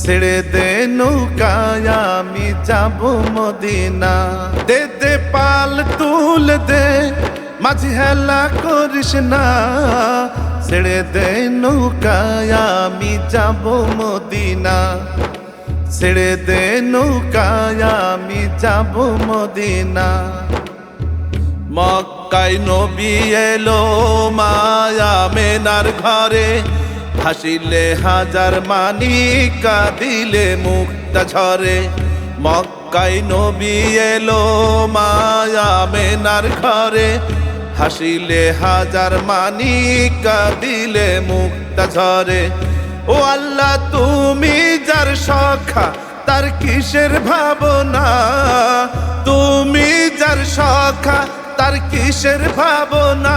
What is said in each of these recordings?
ছেড়ে দে নৌকায়, আমি যাব মদিনা। দে দে পাল তুল দে, মাঝি হেলা করিস না। ছেড়ে দে নৌকায়, আমি যাব মদিনা। ছেড়ে দে নৌকায়, আমি যাব মদিনা। মক্কাই নবী এলো মায়া, মেনার ঘরে। হাসিলে হাজার মানি কাঁদিলে মুক্তা ঝরে। মক্কাই নবী এলো মায়া মেনার ঘরে। হাসিলে হাজার মানি কাঁদিলে মুক্তা ঝরে। ও আল্লাহ, তুমি যার সখা, তার কিসের ভাবনা? তুমি যার সখা, তার কিসের ভাবনা?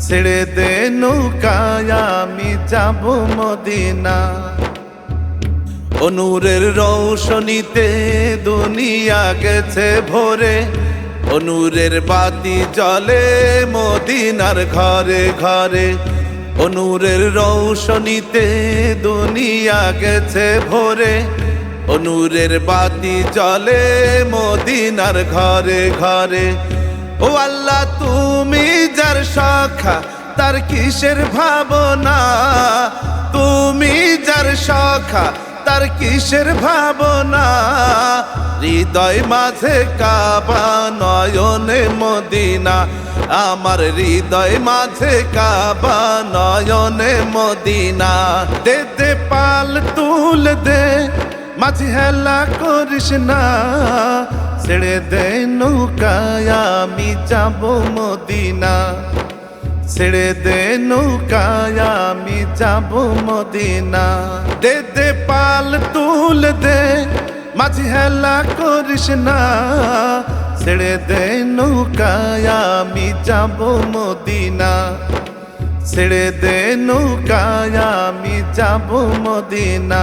ছেড়ে দে নৌকায়, আমি যাব মদিনা। অনুরের রৌশনীতে দুনিয়া গেছে ভোরে। অনুরের বাতি জলে মদিনার ঘরে ঘরে। অনুরের রৌশনীতে দুনিয়া গেছে ভোরে। অনুরের বাতি জলে মদিনার ঘরে ঘরে। ও আল্লাহ, তুমি যার সখা, তার কিসের ভাবনা? তুমি যার সখা, তার কিসের ভাবনা? হৃদয় মাঝে কাবা, নয়নে মদিনা। আমার হৃদয় মাঝে কাবা, নয়নে মদিনা। দে দে পাল তুল দে, মাঝি হেলা করিস না। ছেড়ে দে নৌকায় আমি যাব মদিনা। ছেড়ে দে নৌকায় আমি যাব মদিনা। দে দে পাল তুল দে, মাঝি হেলা করিস না। ছেড়ে দে নৌকায় আমি যাব মদিনা। ছেড়ে দে নৌকায় আমি যাব মদিনা।